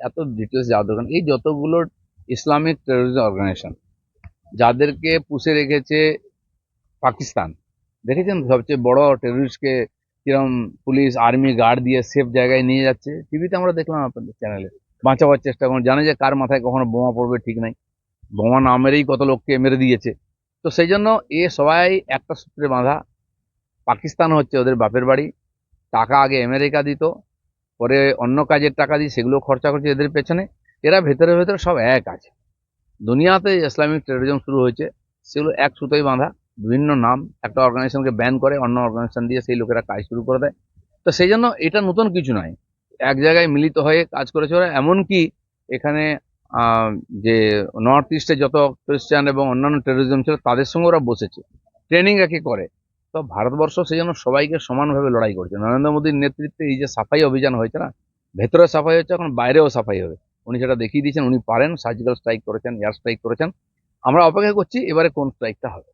এত ডিটেলস যাওয়া দরকার এই যতগুলো ইসলামিক টেরোরিজম অর্গানাইজেশন যাদেরকে পুষে রেখেছে পাকিস্তান, দেখেছেন? সবচেয়ে বড় টেরোরিস্টকে কিরম পুলিশ আর্মি গার্ড দিয়ে সেফ জায়গায় নিয়ে যাচ্ছে। টিভিতে আমরা দেখলাম আপনাদের চ্যানেলে বাঁচাবার চেষ্টা করুন। জানে যে কার মাথায় কখনো বোমা পড়বে ঠিক নাই। বোমা না মেরেই কত লোককে মেরে দিয়েছে। তো সেই জন্য এ সবাই একটা সূত্রে বাঁধা। পাকিস্তান হচ্ছে ওদের বাপের বাড়ি। টাকা আগে আমেরিকা দিত। পরে অন্য কাজের টাকা দিয়ে সেগুলো খরচা করছে এদের পেছনে, এরা ভেতরে ভেতরে সব এক আছে। দুনিয়াতে ইসলামিক টেরোরিজম শুরু হয়েছে, সেগুলো এক সুতোয় বাঁধা, বিভিন্ন নাম, একটা অর্গানাইজেশনকে ব্যান করে, অন্য অর্গানাইজেশন দিয়ে সেই লোকেরা কাজ শুরু করে দেয়। তো সেই জন্য এটা নতুন কিছু নয়। এক জায়গায় মিলিত হয়ে কাজ করেছে ওরা, এমনকি এখানে যে নর্থ ইস্টে যত খ্রিস্টান এবং অন্যান্য টেরোরিজম ছিল, তাদের সঙ্গে ওরা বসেছে। ট্রেনিং একে করে। তো ভারতবর্ষ সেই জন্য সবাইকে সমানভাবে লড়াই করছে। নরেন্দ্র মোদীর নেতৃত্বে এই যে সাফাই অভিযান হয়েছে না, ভেতরে সাফাই হচ্ছে, এখন বাইরেও সাফাই হবে। উনি সেটা দেখিয়ে দিয়েছেন, উনি পারেন সার্জিক্যাল স্ট্রাইক করেছেন এয়ার স্ট্রাইক করেছেন। আমরা অপেক্ষা করছি, এবারে কোন স্ট্রাইকটা হবে।